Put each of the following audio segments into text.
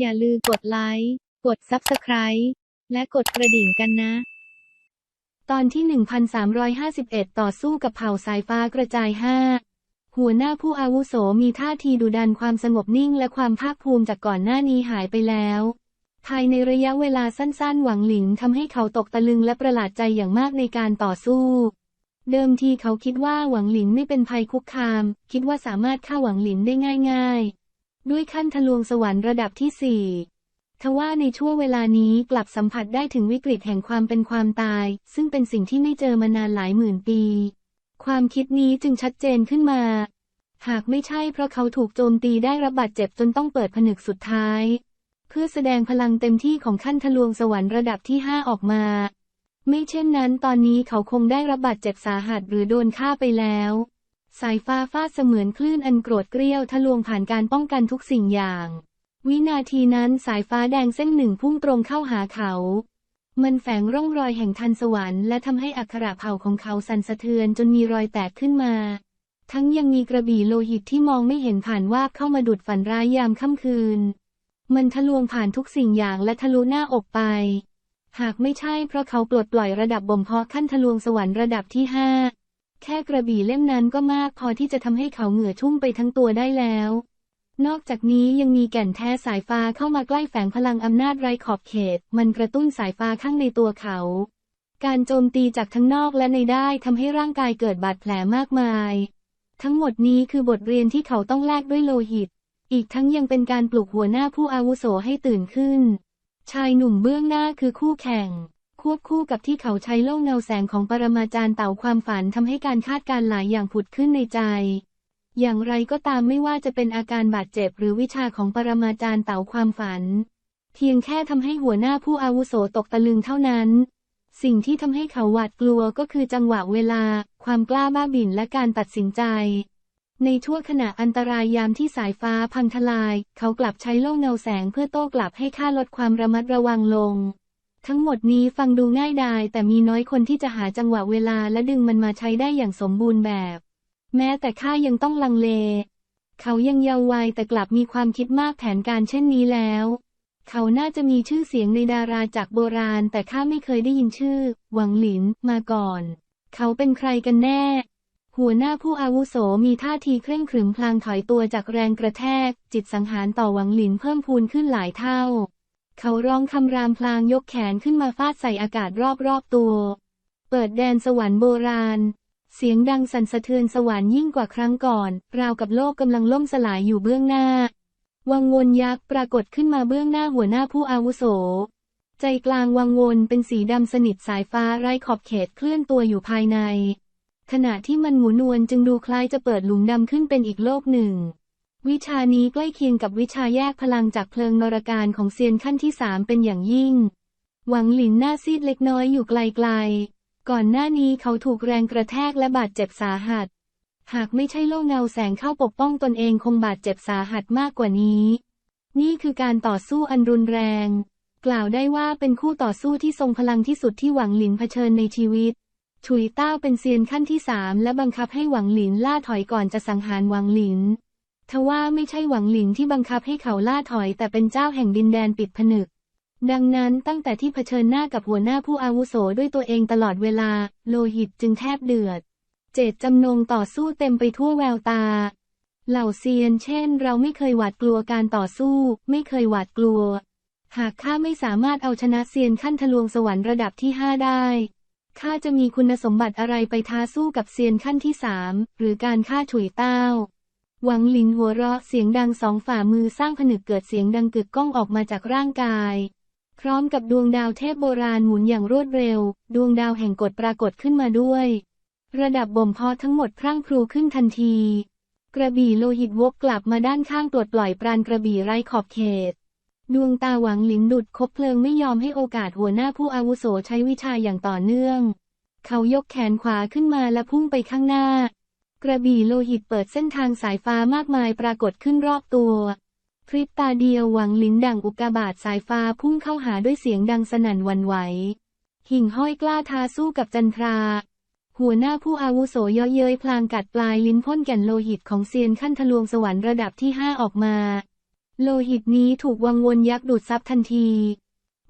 อย่าลืมกดไลค์ กด Subscribe และกดกระดิ่งกันนะ ตอนที่ 1351 ต่อสู้กับเผ่าสายฟ้ากระจาย 5 หัวหน้าผู้อาวุโสมีท่าทีดุดันความสงบนิ่งและความภาคภูมิจากก่อนหน้านี้หายไปแล้ว ภายในระยะเวลาสั้นๆ หวังหลิงทำให้เขาตกตะลึงและประหลาดใจอย่างมากในการต่อสู้เดิมทีเขาคิดว่าหวังหลินไม่เป็นภัยคุกคาม คิดว่าสามารถฆ่าหวังหลินได้ง่าย ๆ ด้วยขั้นทะลวงสวรรค์ระดับที่สี่ทว่าในช่วงเวลานี้กลับสัมผัสได้ถึงวิกฤตแห่งความเป็นความตาย ซึ่งเป็นสิ่งที่ไม่เจอมานานหลายหมื่นปี ความคิดนี้จึงชัดเจนขึ้นมา หากไม่ใช่เพราะเขาถูกโจมตีได้รับบาดเจ็บจนต้องเปิดผนึกสุดท้าย เพื่อแสดงพลังเต็มที่ของขั้นทะลวงสวรรค์ระดับที่ห้าออกมา ไม่เช่นนั้นตอนนี้เขาคงได้รับบาดเจ็บสาหัสหรือโดนฆ่าไปแล้ว สายฟ้าฟาดเสมือนคลื่นอันโกรธเกรี้ยวทะลวงผ่านการป้องกันทุกสิ่งอย่าง วินาทีนั้นสายฟ้าแดงเส้นหนึ่งพุ่งตรงเข้าหาเขา มันแฝงร่องรอยแห่งทันสวรรค์และทำให้อักขระเผ่าของเขาสั่นสะเทือนจนมีรอยแตกขึ้นมา ทั้งยังมีกระบี่โลหิตที่มองไม่เห็นผ่านวาบเข้ามาดุดฝันร้ายยามค่ำคืน มันทะลวงผ่านทุกสิ่งอย่างและทะลุหน้าอกไป หากไม่ใช่เพราะเขาปลดปล่อยระดับบ่มเพาะขั้นทะลวงสวรรค์ระดับที่ห้า แค่กระบี่เล่มนั้นก็มากพอที่จะทำให้เขาเหงื่อชุ่มไปทั้งตัวได้แล้ว นอกจากนี้ยังมีแก่นแท้สายฟ้าเข้ามาใกล้แฝงพลังอำนาจไร้ขอบเขต มันกระตุ้นสายฟ้าข้างในตัวเขา การโจมตีจากทั้งนอกและในได้ทำให้ร่างกายเกิดบาดแผลมากมาย ทั้งหมดนี้คือบทเรียนที่เขาต้องแลกด้วยโลหิต อีกทั้งยังเป็นการปลุกหัวหน้าผู้อาวุโสให้ตื่นขึ้น ชายหนุ่มเบื้องหน้าคือคู่แข่ง ควบคู่กับที่เขาใช้โล่เงาแสงของปรมาจารย์เต่าความฝันทำให้การคาดการหลายอย่างผุดขึ้นในใจ อย่างไรก็ตามไม่ว่าจะเป็นอาการบาดเจ็บหรือวิชาของปรมาจารย์เต่าความฝัน เพียงแค่ทำให้หัวหน้าผู้อาวุโสตกตะลึงเท่านั้น สิ่งที่ทำให้เขาหวาดกลัวก็คือจังหวะเวลา ความกล้าบ้าบิ่นและการตัดสินใจในช่วขณะอันตรายยามที่สายฟ้าพังทลาย เขากลับใช้โล่เงาแสงเพื่อโต้กลับให้ค่าลดความระมัดระวังลง ทั้งหมดนี้ฟังดูง่ายดายแต่มีน้อยคนที่จะหาจังหวะเวลาและดึงมันมาใช้ได้อย่างสมบูรณ์แบบ แม้แต่ข้ายังต้องลังเล เขายังเยาว์วัยแต่กลับมีความคิดมากแผนการเช่นนี้แล้ว เขาน่าจะมีชื่อเสียงในดาราจากโบราณ แต่ข้าไม่เคยได้ยินชื่อ หวังหลินมาก่อน เขาเป็นใครกันแน่ หัวหน้าผู้อาวุโสมีท่าทีเคร่งขรึมพลางถอยตัวจากแรงกระแทก จิตสังหารต่อหวังหลินเพิ่มพูนขึ้นหลายเท่า เขาร้องคำรามพลางยกแขนขึ้นมาฟาดใส่อากาศรอบๆตัว เปิดแดนสวรรค์โบราณ เสียงดังสั่นสะเทือนสวรรค์ยิ่งกว่าครั้งก่อน ราวกับโลกกำลังล่มสลายอยู่เบื้องหน้า วังวนยักษ์ปรากฏขึ้นมาเบื้องหน้าหัวหน้าผู้อาวุโส ใจกลางวังวนเป็นสีดำสนิทสายฟ้าไร้ขอบเขตเคลื่อนตัวอยู่ภายใน ขณะที่มันหมุนวนจึงดูคล้ายจะเปิดหลุมดำขึ้นเป็นอีกโลกหนึ่ง วิชานี้ใกล้เคียงกับวิชาแยกพลังจากเพลิงนรการของเซียนขั้นที่สามเป็นอย่างยิ่ง หวังหลินหน้าซีดเล็กน้อยอยู่ไกลๆ ก่อนหน้านี้เขาถูกแรงกระแทกและบาดเจ็บสาหัส หากไม่ใช่โล่เงาแสงเข้าปกป้องตนเองคงบาดเจ็บสาหัสมากกว่านี้ นี่คือการต่อสู้อันรุนแรง กล่าวได้ว่าเป็นคู่ต่อสู้ที่ทรงพลังที่สุดที่หวังหลินเผชิญในชีวิตฉุยเต้าเป็นเซียนขั้นที่สามและบังคับให้หวังหลินล่าถอยก่อนจะสังหารหวังหลิน ทว่าไม่ใช่หวังหลินที่บังคับให้เขาล่าถอยแต่เป็นเจ้าแห่งดินแดนปิดผนึก ดังนั้นตั้งแต่ที่เผชิญหน้ากับหัวหน้าผู้อาวุโสด้วยตัวเองตลอดเวลา โลหิตจึงแทบเดือด เจตจำนงต่อสู้เต็มไปทั่วแววตา เหล่าเซียนเช่น เราไม่เคยหวาดกลัวการต่อสู้ ไม่เคยหวาดกลัว หากข้าไม่สามารถเอาชนะเซียนขั้นทะลวงสวรรค์ระดับที่ห้าได้ข้าจะมีคุณสมบัติอะไรไปท้าสู้กับเซียนขั้นที่สามหรือการฆ่าฉุยเต้า หวังหลินหัวเราะเสียงดังสองฝ่ามือสร้างผนึกเกิดเสียงดังกึกก้องออกมาจากร่างกาย พร้อมกับดวงดาวเทพโบราณหมุนอย่างรวดเร็ว ดวงดาวแห่งกฎปรากฏขึ้นมาด้วย ระดับบ่มเพาะทั้งหมดพรั่งพรูขึ้นทันที กระบี่โลหิตวกกลับมาด้านข้างปลดปล่อยปราณกระบี่ไร้ขอบเขต ดวงตาหวังหลินดุดคบเพลิงไม่ยอมให้โอกาสหัวหน้าผู้อาวุโสใช้วิชาอย่างต่อเนื่อง เขายกแขนขวาขึ้นมาและพุ่งไปข้างหน้า กระบี่โลหิตเปิดเส้นทางสายฟ้ามากมายปรากฏขึ้นรอบตัว พริบตาเดียวหวังลินดังอุกกาบาตสายฟ้าพุ่งเข้าหาด้วยเสียงดังสนั่นวันไหว หิ่งห้อยกล้าท้าสู้กับจันทรา หัวหน้าผู้อาวุโสย่อเย้ยพลางกัดปลายลิ้นพ่นแก่นโลหิตของเซียนขั้นทะลวงสวรรค์ระดับที่ห้าออกมา โลหิตนี้ถูกวังวนยักษ์ดูดซับทันที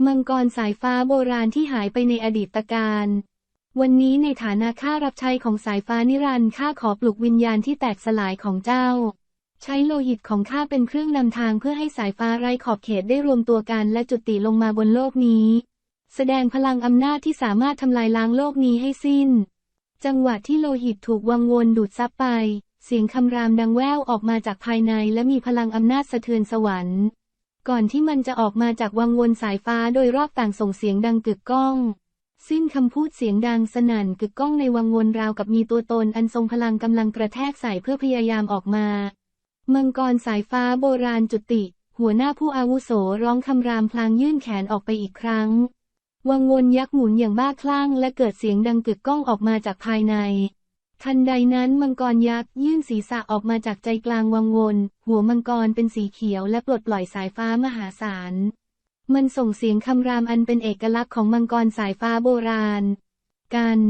มังกรสายฟ้าโบราณที่หายไปในอดีตการ วันนี้ในฐานะข้ารับใช้ของสายฟ้านิรันดร์ข้าขอปลุกวิญญาณที่แตกสลายของเจ้า ใช้โลหิตของข้าเป็นเครื่องนำทางเพื่อให้สายฟ้าไร้ขอบเขตได้รวมตัวกันและจุติลงมาบนโลกนี้ แสดงพลังอำนาจที่สามารถทำลายล้างโลกนี้ให้สิ้น จังหวะที่โลหิตถูกวังวนดูดซับไป เสียงคำรามดังแว่วออกมาจากภายในและมีพลังอำนาจสะเทือนสวรรค์ ก่อนที่มันจะออกมาจากวังวนสายฟ้าโดยรอบต่างส่งเสียงดังกึกก้อง สิ้นคำพูดเสียงดังสนั่นกึกก้องในวังวนราวกับมีตัวตนอันทรงพลังกำลังกระแทกใส่เพื่อพยายามออกมา มังกรสายฟ้าโบราณจุติ หัวหน้าผู้อาวุโสร้องคำรามพลางยื่นแขนออกไปอีกครั้ง วังวนยักษ์หมุนอย่างบ้าคลั่งและเกิดเสียงดังกึกก้องออกมาจากภายใน ทันใดนั้นมังกรยักษ์ยื่นศีรษะออกมาจากใจกลางวังวน หัวมังกรเป็นสีเขียวและปลดปล่อยสายฟ้ามหาศาล มันส่งเสียงคำรามอันเป็นเอกลักษณ์ของมังกรสายฟ้าโบราณ กัน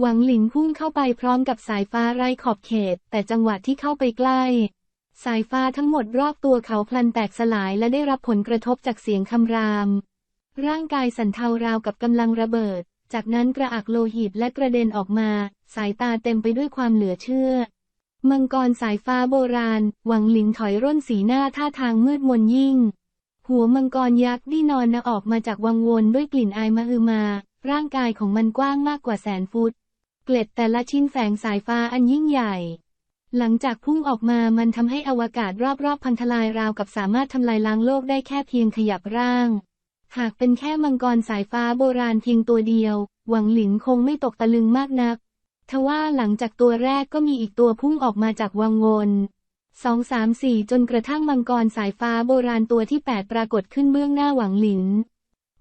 หวังหลินพุ่งเข้าไปพร้อมกับสายฟ้าไร้ขอบเขต แต่จังหวะที่เข้าไปใกล้ สายฟ้าทั้งหมดรอบตัวเขาพลันแตกสลายและได้รับผลกระทบจากเสียงคำราม ร่างกายสั่นเทาราวกับกำลังระเบิด จากนั้นกระอักโลหิตและกระเด็นออกมา สายตาเต็มไปด้วยความเหลือเชื่อ มังกรสายฟ้าโบราณ หวังหลินถอยร่นสีหน้าท่าทางมืดมนยิ่ง หัวมังกรยักษ์ที่นอนนะออกมาจากวังวนด้วยกลิ่นอายมหึมา ร่างกายของมันกว้างมากกว่าแสนฟุต เกล็ดแต่ละชิ้นแฝงสายฟ้าอันยิ่งใหญ่ หลังจากพุ่งออกมามันทำให้อวกาศรอบๆพันทลายราวกับสามารถทำลายล้างโลกได้แค่เพียงขยับร่าง หากเป็นแค่มังกรสายฟ้าโบราณเพียงตัวเดียว หวังหลินคงไม่ตกตะลึงมากนักทว่าหลังจากตัวแรกก็มีอีกตัวพุ่งออกมาจากวังวน สองสามสี่จนกระทั่งมังกรสายฟ้าโบราณตัวที่แปดปรากฏขึ้นเบื้องหน้าหวังหลิน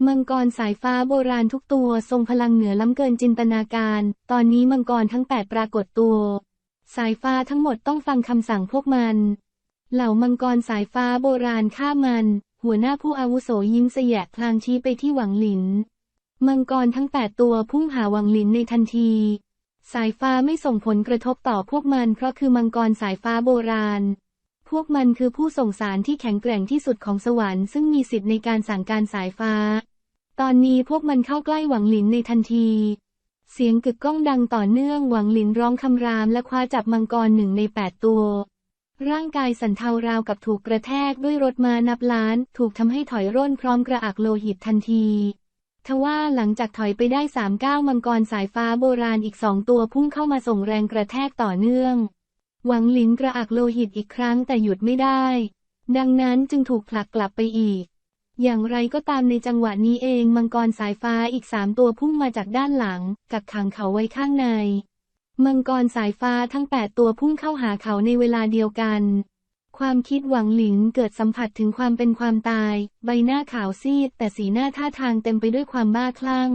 มังกรสายฟ้าโบราณทุกตัวทรงพลังเหนือล้ำเกินจินตนาการ ตอนนี้มังกรทั้งแปดปรากฏตัว สายฟ้าทั้งหมดต้องฟังคำสั่งพวกมัน เหล่ามังกรสายฟ้าโบราณฆ่ามัน หัวหน้าผู้อาวุโสยิ้มเสยะพลางชี้ไปที่หวังหลิน มังกรทั้งแปดตัวพุ่งหาหวังหลินในทันที สายฟ้าไม่ส่งผลกระทบต่อพวกมันเพราะคือมังกรสายฟ้าโบราณ พวกมันคือผู้ส่งสารที่แข็งแกร่งที่สุดของสวรรค์ซึ่งมีสิทธิ์ในการสั่งการสายฟ้า ตอนนี้พวกมันเข้าใกล้หวังหลินในทันที เสียงกึกก้องดังต่อเนื่องหวังหลินร้องคำรามและคว้าจับมังกรหนึ่งในแปดตัว ร่างกายสันเทาราวกับถูกกระแทกด้วยรถมานับล้าน ถูกทำให้ถอยร่นพร้อมกระอักโลหิตทันที ทว่าหลังจากถอยไปได้สามก้าวมังกรสายฟ้าโบราณอีกสองตัวพุ่งเข้ามาส่งแรงกระแทกต่อเนื่อง หวังหลินกระอักโลหิตอีกครั้งแต่หยุดไม่ได้ ดังนั้นจึงถูกผลักกลับไปอีก อย่างไรก็ตามในจังหวะนี้เองมังกรสายฟ้าอีกสามตัวพุ่งมาจากด้านหลัง กักขังเขาไว้ข้างใน มังกรสายฟ้าทั้งแปดตัวพุ่งเข้าหาเขาในเวลาเดียวกัน ความคิดหวังหลินเกิดสัมผัสถึงความเป็นความตาย ใบหน้าขาวซีด แต่สีหน้าท่าทางเต็มไปด้วยความบ้าคลั่ง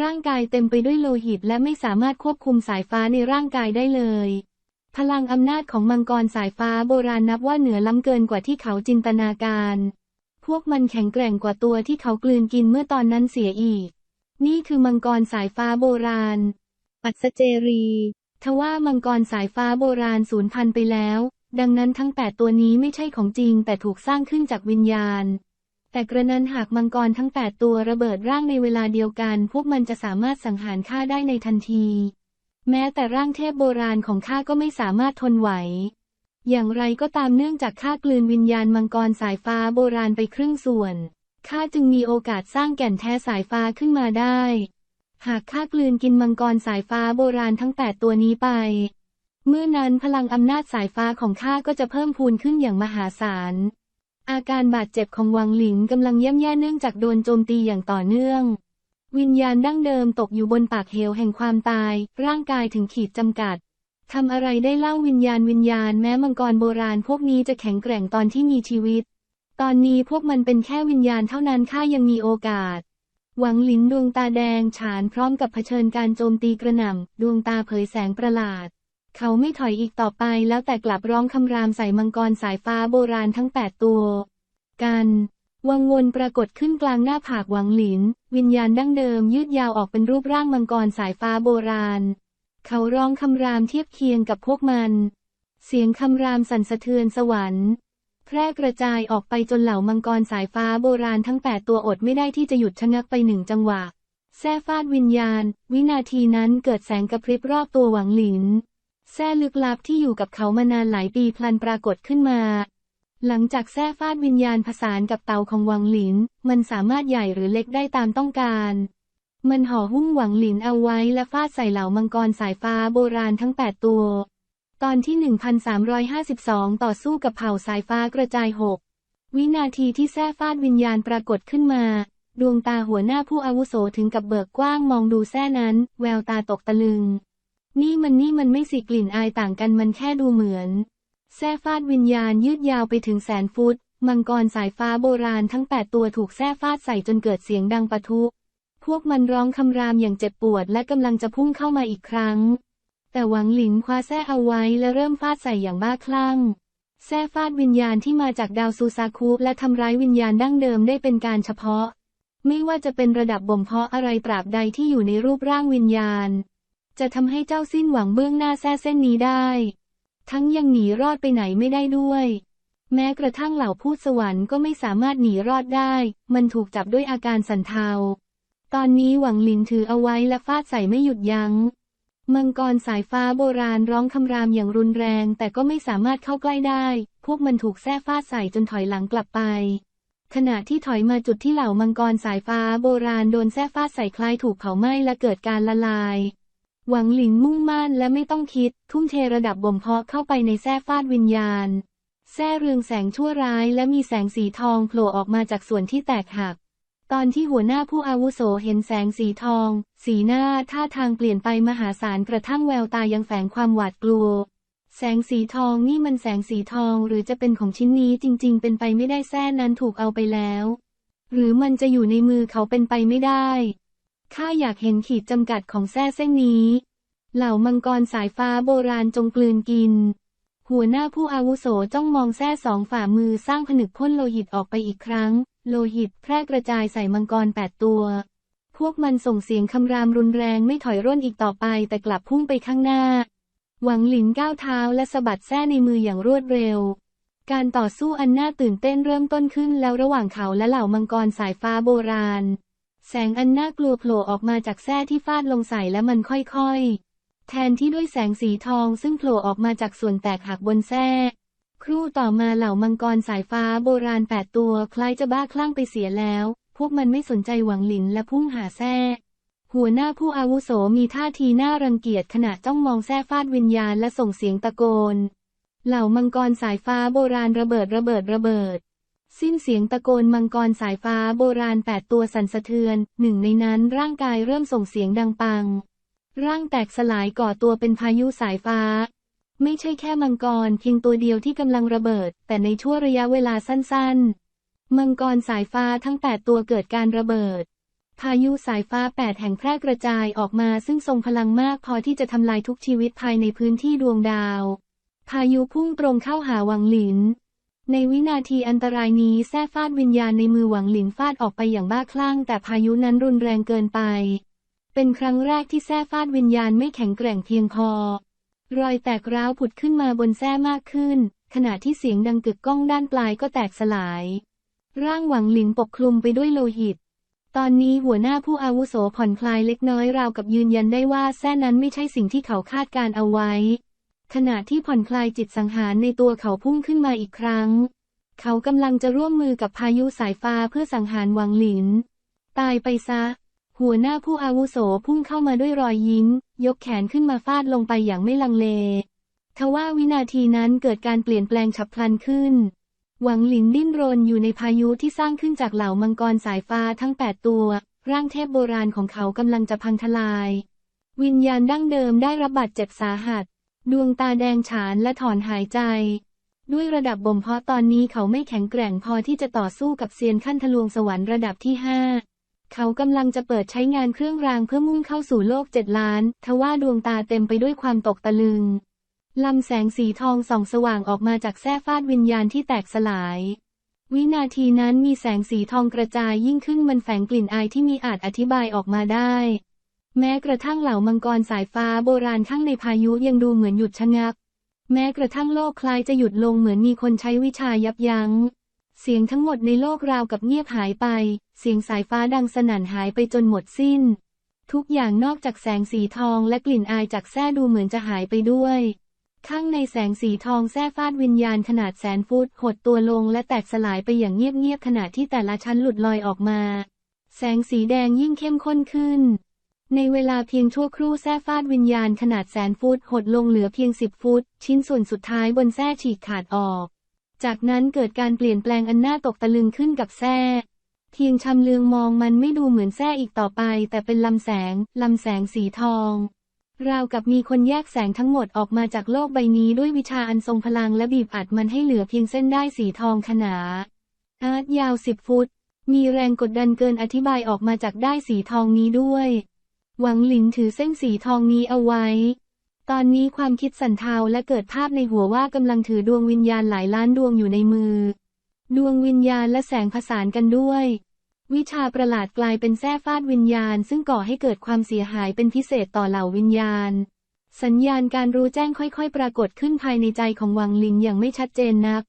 ร่างกายเต็มไปด้วยโลหิตและไม่สามารถควบคุมสายฟ้าในร่างกายได้เลย พลังอำนาจของมังกรสายฟ้าโบราณนับว่าเหนือล้ำเกินกว่าที่เขาจินตนาการ พวกมันแข็งแกร่งกว่าตัวที่เขากลืนกินเมื่อตอนนั้นเสียอีก นี่คือมังกรสายฟ้าโบราณ ปัสเจรีทว่ามังกรสายฟ้าโบราณสูญพันธุ์ไปแล้ว ดังนั้นทั้งแปดตัวนี้ไม่ใช่ของจริงแต่ถูกสร้างขึ้นจากวิญญาณ แต่กระนั้นหากมังกรทั้งแปดตัวระเบิดร่างในเวลาเดียวกัน พวกมันจะสามารถสังหารข้าได้ในทันที แม้แต่ร่างเทพโบราณของข้าก็ไม่สามารถทนไหว อย่างไรก็ตามเนื่องจากข้ากลืนวิญญาณมังกรสายฟ้าโบราณไปครึ่งส่วนข้าจึงมีโอกาสสร้างแก่นแท้สายฟ้าขึ้นมาได้ หากข้ากลืนกินมังกรสายฟ้าโบราณทั้งแปดตัวนี้ไป เมื่อนั้นพลังอำนาจสายฟ้าของข้าก็จะเพิ่มพูนขึ้นอย่างมหาศาล อาการบาดเจ็บของวังหลิงกำลังย่ำแย่เนื่องจากโดนโจมตีอย่างต่อเนื่อง วิญญาณดั้งเดิมตกอยู่บนปากเหวแห่งความตาย ร่างกายถึงขีดจำกัดทำอะไรได้เล่าวิญญาณวิญญาณแม้มังกรโบราณพวกนี้จะแข็งแกร่งตอนที่มีชีวิต ตอนนี้พวกมันเป็นแค่วิญญาณเท่านั้นข้ายังมีโอกาส หวังหลินดวงตาแดงฉานพร้อมกับเผชิญการโจมตีกระหน่ำดวงตาเผยแสงประหลาด เขาไม่ถอยอีกต่อไปแล้วแต่กลับร้องคำรามใส่มังกรสายฟ้าโบราณทั้งแปดตัว กันวังวนปรากฏขึ้นกลางหน้าผากหวังหลิน วิญญาณดั้งเดิมยืดยาวออกเป็นรูปร่างมังกรสายฟ้าโบราณ เขาร้องคำรามเทียบเคียงกับพวกมัน เสียงคำรามสั่นสะเทือนสวรรค์ แพร่กระจายออกไปจนเหล่ามังกรสายฟ้าโบราณทั้งแปดตัวอดไม่ได้ที่จะหยุดชะงักไปหนึ่งจังหวะแซ่ฟาดวิญญาณ วินาทีนั้นเกิดแสงกระพริบรอบตัวหวังหลิน แซ่ลึกลับที่อยู่กับเขามานานหลายปีพลันปรากฏขึ้นมา หลังจากแซ่ฟาดวิญญาณผสานกับเตาของหวังหลิน มันสามารถใหญ่หรือเล็กได้ตามต้องการ มันห่อหุ้มหวังหลินเอาไว้และฟาดใส่เหล่ามังกรสายฟ้าโบราณทั้ง 8 ตัว ตอนที่ 1352 ต่อสู้กับเผ่าสายฟ้ากระจาย 6 วินาทีที่แซ่ฟาดวิญญาณปรากฏขึ้นมา ดวงตาหัวหน้าผู้อาวุโสถึงกับเบิกกว้างมองดูแซ่นั้น แววตาตกตะลึง นี่มันนี่มันไม่สิกลิ่นอายต่างกันมันแค่ดูเหมือนแซ่ฟาดวิญญาณยืดยาวไปถึงแสนฟุต มังกรสายฟ้าโบราณทั้ง8ตัวถูกแซ่ฟาดใส่จนเกิดเสียงดังปะทุ พวกมันร้องคำรามอย่างเจ็บปวดและกำลังจะพุ่งเข้ามาอีกครั้ง แต่หวังหลินคว้าแซ่เอาไว้และเริ่มฟาดใส่อย่างบ้าคลั่งแซ่ฟาดวิญญาณที่มาจากดาวซูซาคุและทำร้ายวิญญาณดั้งเดิมได้เป็นการเฉพาะ ไม่ว่าจะเป็นระดับบ่มเพาะอะไรตราบใดที่อยู่ในรูปร่างวิญญาณ จะทำให้เจ้าสิ้นหวังเบื้องหน้าแซ่เส้นนี้ได้ ทั้งยังหนีรอดไปไหนไม่ได้ด้วย แม้กระทั่งเหล่าพูดสวรรค์ก็ไม่สามารถหนีรอดได้ มันถูกจับด้วยอาการสันเทา ตอนนี้หวังลินถือเอาไว้และฟาดใส่ไม่หยุดยัง้ง มังกรสายฟ้าโบราณร้องคำรามอย่างรุนแรง แต่ก็ไม่สามารถเข้าใกล้ได้ พวกมันถูกแส้ฟาดใส่จนถอยหลังกลับไปขณะที่ถอยมาจุดที่เหล่ามังกรสายฟ้าโบราณโดนแส้ฟาดใส่คล้ายถูกเผาไหม้และเกิดการละลาย หวังหลินมุ่งมั่นและไม่ต้องคิด ทุ่มเทระดับบ่มเพาะเข้าไปในแส้ฟาดวิญญาณ แส้เรืองแสงชั่วร้ายและมีแสงสีทองโผล่ออกมาจากส่วนที่แตกหัก ตอนที่หัวหน้าผู้อาวุโสเห็นแสงสีทอง สีหน้าท่าทางเปลี่ยนไปมหาศาลกระทั่งแววตายังแฝงความหวาดกลัว แสงสีทองนี่มันแสงสีทองหรือจะเป็นของชิ้นนี้จริง ๆ เป็นไปไม่ได้แส้นั้นถูกเอาไปแล้ว หรือมันจะอยู่ในมือเขาเป็นไปไม่ได้ ข้าอยากเห็นขีดจำกัดของแส้เส้นนี้ เหล่ามังกรสายฟ้าโบราณจงกลืนกิน หัวหน้าผู้อาวุโสจ้องมองแส้สองฝ่ามือสร้างผนึกพ่นโลหิตออกไปอีกครั้ง โลหิตแพร่กระจายใส่มังกรแปดตัว พวกมันส่งเสียงคำรามรุนแรงไม่ถอยร่นอีกต่อไปแต่กลับพุ่งไปข้างหน้า หวังหลินก้าวเท้าและสะบัดแส้ในมืออย่างรวดเร็วการต่อสู้อันน่าตื่นเต้นเริ่มต้นขึ้นแล้วระหว่างเขาและเหล่ามังกรสายฟ้าโบราณ แสงอันน่ากลัวโผล่ออกมาจากแส้ที่ฟาดลงใส่และมันค่อยๆ แทนที่ด้วยแสงสีทองซึ่งโผล่ออกมาจากส่วนแตกหักบนแส้ครู่ต่อมาเหล่ามังกรสายฟ้าโบราณแปดตัวคล้ายจะบ้าคลั่งไปเสียแล้ว พวกมันไม่สนใจหวังหลินและพุ่งหาแส้หัวหน้าผู้อาวุโสมีท่าทีน่ารังเกียจขณะจ้องมองแส้ฟาดวิญญาณและส่งเสียงตะโกน เหล่ามังกรสายฟ้าโบราณระเบิดระเบิดระเบิด สิ้นเสียงตะโกนมังกรสายฟ้าโบราณแปดตัวสั่นสะเทือน หนึ่งในนั้นร่างกายเริ่มส่งเสียงดังปัง ร่างแตกสลายก่อตัวเป็นพายุสายฟ้า ไม่ใช่แค่มังกรเพียงตัวเดียวที่กำลังระเบิด แต่ในช่วงระยะเวลาสั้นๆ มังกรสายฟ้าทั้งแปดตัวเกิดการระเบิด พายุสายฟ้าแปดแห่งแพร่กระจายออกมาซึ่งทรงพลังมากพอที่จะทำลายทุกชีวิตภายในพื้นที่ดวงดาว พายุพุ่งตรงเข้าหาวังหลิน ในวินาทีอันตรายนี้แท้ฟาดวิญญาณในมือหวังหลินฟาดออกไปอย่างบ้าคลั่ง แต่พายุนั้นรุนแรงเกินไป เป็นครั้งแรกที่แท้ฟาดวิญญาณไม่แข็งแกร่งเพียงพอ รอยแตกร้าวผุดขึ้นมาบนแท้มากขึ้น ขณะที่เสียงดังกึกก้องด้านปลายก็แตกสลาย ร่างหวังหลินปกคลุมไปด้วยโลหิต ตอนนี้หัวหน้าผู้อาวุโสผ่อนคลายเล็กน้อยราวกับยืนยันได้ว่าแท้นั้นไม่ใช่สิ่งที่เขาคาดการเอาไว้ ขณะที่ผ่อนคลายจิตสังหารในตัวเขาพุ่งขึ้นมาอีกครั้ง เขากำลังจะร่วมมือกับพายุสายฟ้าเพื่อสังหารหวังหลิน ตายไปซะ หัวหน้าผู้อาวุโสพุ่งเข้ามาด้วยรอยยิ้ม ยกแขนขึ้นมาฟาดลงไปอย่างไม่ลังเลทว่าวินาทีนั้นเกิดการเปลี่ยนแปลงฉับพลันขึ้น หวังหลินดิ้นรนอยู่ในพายุที่สร้างขึ้นจากเหล่ามังกรสายฟ้าทั้งแปดตัว ร่างเทพโบราณของเขากำลังจะพังทลาย วิญญาณดั้งเดิมได้รับบาดเจ็บสาหัส ดวงตาแดงฉานและถอนหายใจ ด้วยระดับบ่มเพาะตอนนี้เขาไม่แข็งแกร่งพอที่จะต่อสู้กับเซียนขั้นทะลวงสวรรค์ระดับที่ห้าเขากำลังจะเปิดใช้งานเครื่องรางเพื่อมุ่งเข้าสู่โลกเจ็ดล้าน ทว่าดวงตาเต็มไปด้วยความตกตะลึง ลำแสงสีทองส่องสว่างออกมาจากแส้ฟาดวิญญาณที่แตกสลาย วินาทีนั้นมีแสงสีทองกระจายยิ่งขึ้นมันแฝงกลิ่นอายที่มีอาจอธิบายออกมาได้ แม้กระทั่งเหล่ามังกรสายฟ้าโบราณข้างในพายุยังดูเหมือนหยุดชะงัก แม้กระทั่งโลกคล้ายจะหยุดลงเหมือนมีคนใช้วิชายับยัง้ง เสียงทั้งหมดในโลกราวกับเงียบหายไป เสียงสายฟ้าดังสนั่นหายไปจนหมดสิ้น ทุกอย่างนอกจากแสงสีทองและกลิ่นอายจากแส้ดูเหมือนจะหายไปด้วย ข้างในแสงสีทองแส้ฟาดวิญญาณขนาดแสนฟุตหดตัวลงและแตกสลายไปอย่างเงียบๆขณะที่แต่ละชั้นหลุดลอยออกมา แสงสีแดงยิ่งเข้มข้นขึ้น ในเวลาเพียงชั่วครู่แส้ฟาดวิญญาณขนาดแสนฟุตหดลงเหลือเพียงสิบฟุต ชิ้นส่วนสุดท้ายบนแส้ฉีกขาดออก จากนั้นเกิดการเปลี่ยนแปลงอันน่าตกตะลึงขึ้นกับแส้เพียงชำเลืองมองมันไม่ดูเหมือนแส้อีกต่อไป แต่เป็นลำแสง ลำแสงสีทอง ราวกับมีคนแยกแสงทั้งหมดออกมาจากโลกใบนี้ด้วยวิชาอันทรงพลังและบีบอัดมันให้เหลือเพียงเส้นได้สีทองขนาอาร์ตยาวสิบฟุต มีแรงกดดันเกินอธิบายออกมาจากได้สีทองนี้ด้วย หวังหลินถือเส้นสีทองนี้เอาไว้ ตอนนี้ความคิดสั่นเทาและเกิดภาพในหัวว่ากำลังถือดวงวิญญาณหลายล้านดวงอยู่ในมือ ดวงวิญญาณและแสงผสานกันด้วย วิชาประหลาดกลายเป็นแส้ฟาดวิญญาณ ซึ่งก่อให้เกิดความเสียหายเป็นพิเศษต่อเหล่าวิญญาณ สัญญาณการรู้แจ้งค่อยๆ ปรากฏขึ้นภายในใจของหวังหลินอย่างไม่ชัดเจนนัก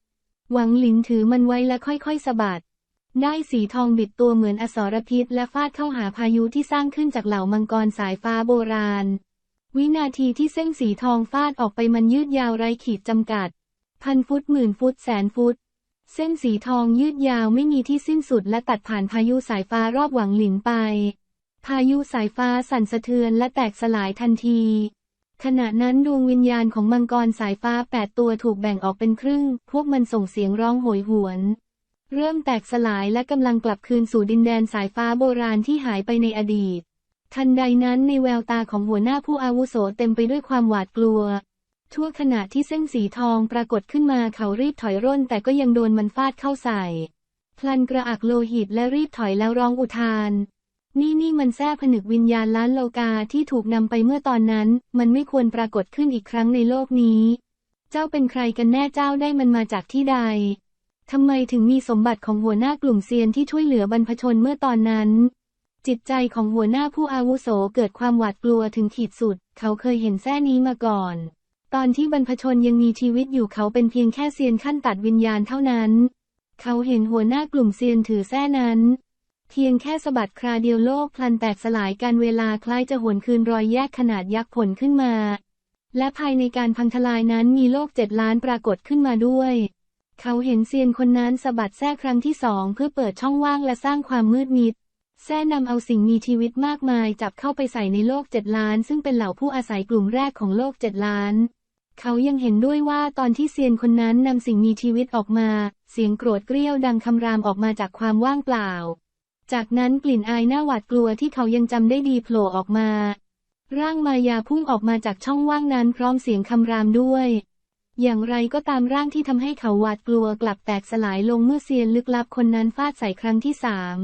หวังหลินถือมันไว้และค่อยๆสะบัด ได้สีทองบิดตัวเหมือนอสรพิษและฟาดเข้าหาพายุที่สร้างขึ้นจากเหล่ามังกรสายฟ้าโบราณ วินาทีที่เส้นสีทองฟาดออกไปมันยืดยาวไร้ขีดจำกัด พันฟุตหมื่นฟุตแสนฟุต เส้นสีทองยืดยาวไม่มีที่สิ้นสุดและตัดผ่านพายุสายฟ้ารอบหวังหลินไป พายุสายฟ้าสั่นสะเทือนและแตกสลายทันที ขณะนั้นดวงวิญญาณของมังกรสายฟ้าแปดตัวถูกแบ่งออกเป็นครึ่ง พวกมันส่งเสียงร้องโหยหวน เริ่มแตกสลายและกำลังกลับคืนสู่ดินแดนสายฟ้าโบราณที่หายไปในอดีต ทันใดนั้นในแววตาของหัวหน้าผู้อาวุโสเต็มไปด้วยความหวาดกลัว ทั่วขณะที่เส้นสีทองปรากฏขึ้นมาเขารีบถอยร่นแต่ก็ยังโดนมันฟาดเข้าใส่ พลันกระอักโลหิตและรีบถอยแล้วร้องอุทาน นี่นี่มันแท้ผนึกวิญญาณล้านโลกาที่ถูกนำไปเมื่อตอนนั้น มันไม่ควรปรากฏขึ้นอีกครั้งในโลกนี้ เจ้าเป็นใครกันแน่เจ้าได้มันมาจากที่ใด ทำไมถึงมีสมบัติของหัวหน้ากลุ่มเซียนที่ช่วยเหลือบรรพชนเมื่อตอนนั้น จิตใจของหัวหน้าผู้อาวุโสเกิดความหวาดกลัวถึงขีดสุด เขาเคยเห็นแท้นี้มาก่อน ตอนที่บรรพชนยังมีชีวิตอยู่เขาเป็นเพียงแค่เซียนขั้นตัดวิญญาณเท่านั้น เขาเห็นหัวหน้ากลุ่มเซียนถือแท้นั้น เพียงแค่สะบัดคราเดียวโลกพลันแตกสลายการเวลาคล้ายจะหวนคืนรอยแยกขนาดยักษ์ผลขึ้นมา และภายในการพังทลายนั้นมีโลกเจ็ดล้านปรากฏขึ้นมาด้วย เขาเห็นเซียนคนนั้นสะบัดแท้ครั้งที่สองเพื่อเปิดช่องว่างและสร้างความมืดมิดแท้นำเอาสิ่งมีชีวิตมากมายจับเข้าไปใส่ในโลกเจ็ดล้าน ซึ่งเป็นเหล่าผู้อาศัยกลุ่มแรกของโลกเจ็ดล้าน เขายังเห็นด้วยว่าตอนที่เซียนคนนั้นนำสิ่งมีชีวิตออกมา เสียงโกรธเกรี้ยวดังคำรามออกมาจากความว่างเปล่า จากนั้นกลิ่นอายหน้าหวาดกลัวที่เขายังจำได้ดีโผล่ออกมา ร่างมายาพุ่งออกมาจากช่องว่างนั้นพร้อมเสียงคำรามด้วย อย่างไรก็ตามร่างที่ทำให้เขาหวาดกลัวกลับแตกสลายลงเมื่อเซียนลึกลับคนนั้นฟาดใส่ครั้งที่สาม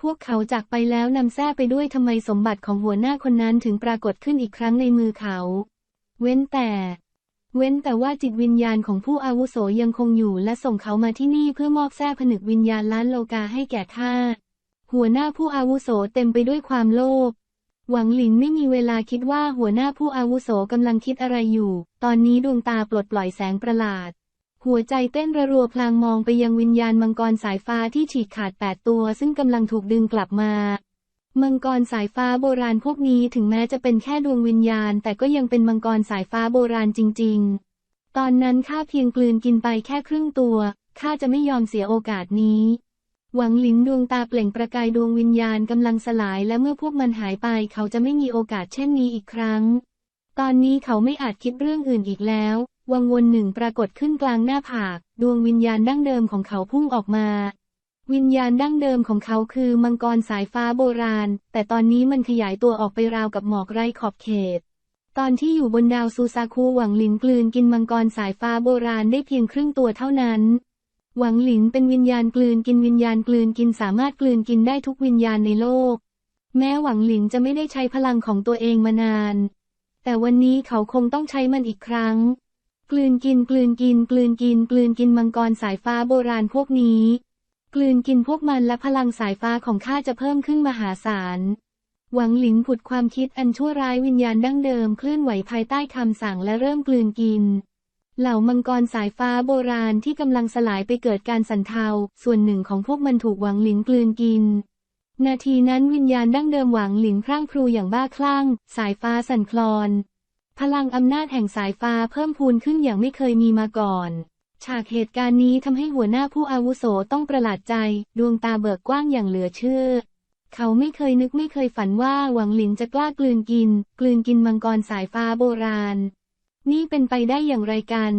พวกเขาจากไปแล้วนำแท้ไปด้วยทำไมสมบัติของหัวหน้าคนนั้นถึงปรากฏขึ้นอีกครั้งในมือเขา เว้นแต่ เว้นแต่ว่าจิตวิญญาณของผู้อาวุโสยังคงอยู่และส่งเขามาที่นี่เพื่อมอบแท้ผนึกวิญญาณล้านโลกาให้แก่ข้าหัวหน้าผู้อาวุโสเต็มไปด้วยความโลภ หวังหลินไม่มีเวลาคิดว่าหัวหน้าผู้อาวุโสกำลังคิดอะไรอยู่ ตอนนี้ดวงตาปลดปล่อยแสงประหลาด หัวใจเต้นระรัวพลางมองไปยังวิญญาณมังกรสายฟ้าที่ฉีกขาดแปดตัวซึ่งกำลังถูกดึงกลับมา มังกรสายฟ้าโบราณพวกนี้ถึงแม้จะเป็นแค่ดวงวิญญาณ แต่ก็ยังเป็นมังกรสายฟ้าโบราณจริง ๆ ตอนนั้นข้าเพียงกลืนกินไปแค่ครึ่งตัวข้าจะไม่ยอมเสียโอกาสนี้ หวังหลินดวงตาเปล่งประกายดวงวิญญาณกำลังสลายและเมื่อพวกมันหายไปเขาจะไม่มีโอกาสเช่นนี้อีกครั้ง ตอนนี้เขาไม่อาจคิดเรื่องอื่นอีกแล้ว วังวนหนึ่งปรากฏขึ้นกลางหน้าผาก ดวงวิญญาณดั้งเดิมของเขาพุ่งออกมา วิญญาณดั้งเดิมของเขาคือมังกรสายฟ้าโบราณ แต่ตอนนี้มันขยายตัวออกไปราวกับหมอกไร้ขอบเขต ตอนที่อยู่บนดาวซูซาคูหวังหลินกลืนกินมังกรสายฟ้าโบราณได้เพียงครึ่งตัวเท่านั้น หวังหลินเป็นวิญญาณกลืนกินวิญญาณกลืนกินสามารถกลืนกินได้ทุกวิญญาณในโลก แม้หวังหลินจะไม่ได้ใช้พลังของตัวเองมานาน แต่วันนี้เขาคงต้องใช้มันอีกครั้ง กลืนกินกลืนกินกลืนกิน กลืนกินมังกรสายฟ้าโบราณพวกนี้ กลืนกินพวกมันและพลังสายฟ้าของข้าจะเพิ่มขึ้นมหาศาลหวังหลินผุดความคิดอันชั่วร้ายวิญญาณดั้งเดิมเคลื่อนไหวภายใต้คำสั่งและเริ่มกลืนกิน เหล่ามังกรสายฟ้าโบราณที่กำลังสลายไปเกิดการสันเทา ส่วนหนึ่งของพวกมันถูกหวังหลินกลืนกิน นาทีนั้นวิญญาณดั้งเดิมหวังหลินพร่างพรูอย่างบ้าคลั่ง สายฟ้าสั่นคลอน พลังอำนาจแห่งสายฟ้าเพิ่มพูนขึ้นอย่างไม่เคยมีมาก่อน ฉากเหตุการณ์นี้ทำให้หัวหน้าผู้อาวุโสต้องประหลาดใจ ดวงตาเบิกกว้างอย่างเหลือเชื่อ เขาไม่เคยนึกไม่เคยฝันว่าหวังหลินจะกล้ากลืนกิน กลืนกินมังกรสายฟ้าโบราณ นี่เป็นไปได้อย่างไรกัน